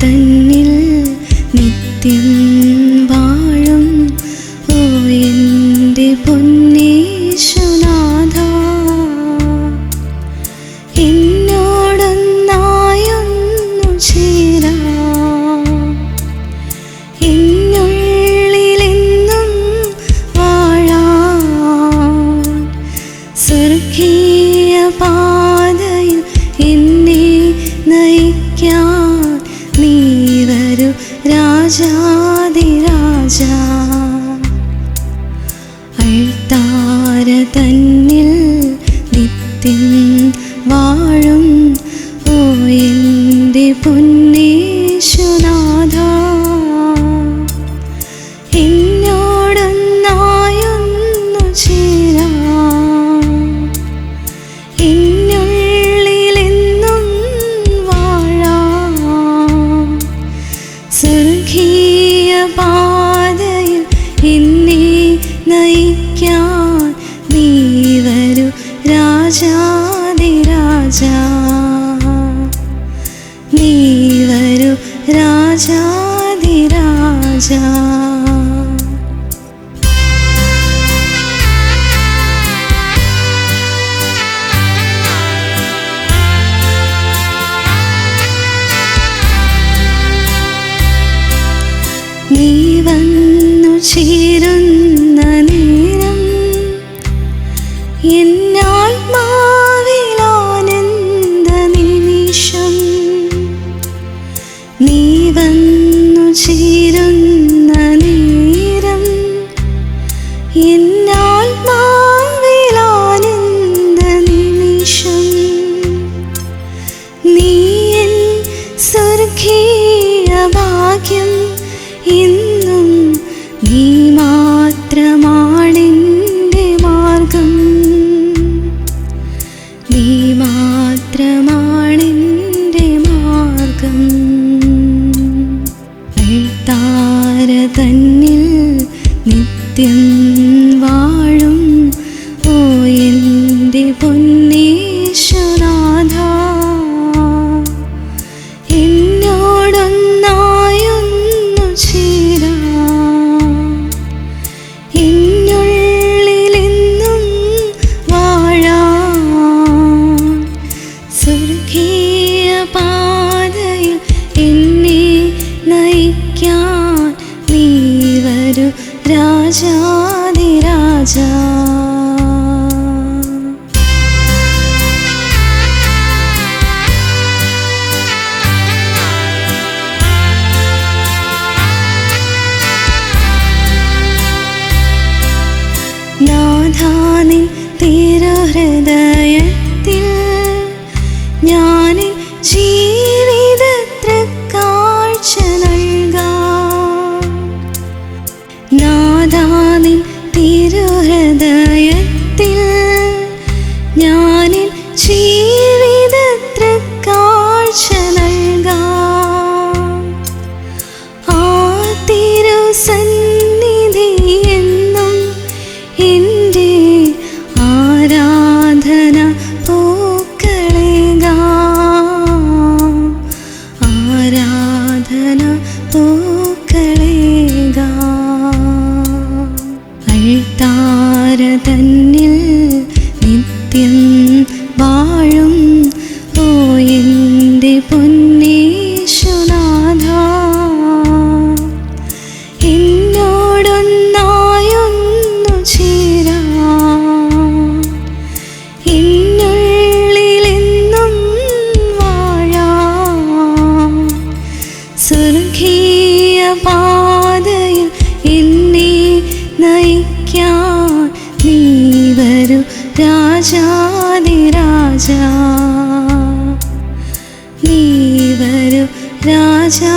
തന്നിൽ tan രാജാതിരാജാ. നീ വരൂ രാജാതിരാജാ. വന്നു ചേരുന്ന നേരം എന്നാത്മാവിലാനന്ദ നിമിഷം. നീ എൻ സ്വർഗീയ ഭാഗ്യം എന്നും നീ മാത്രമാ തന്നിൽ നിത്യം ജ്ഞാനിരാജാ മക്കളെ രാജാതിരാജാ നീ വരും രാജാതിരാജാ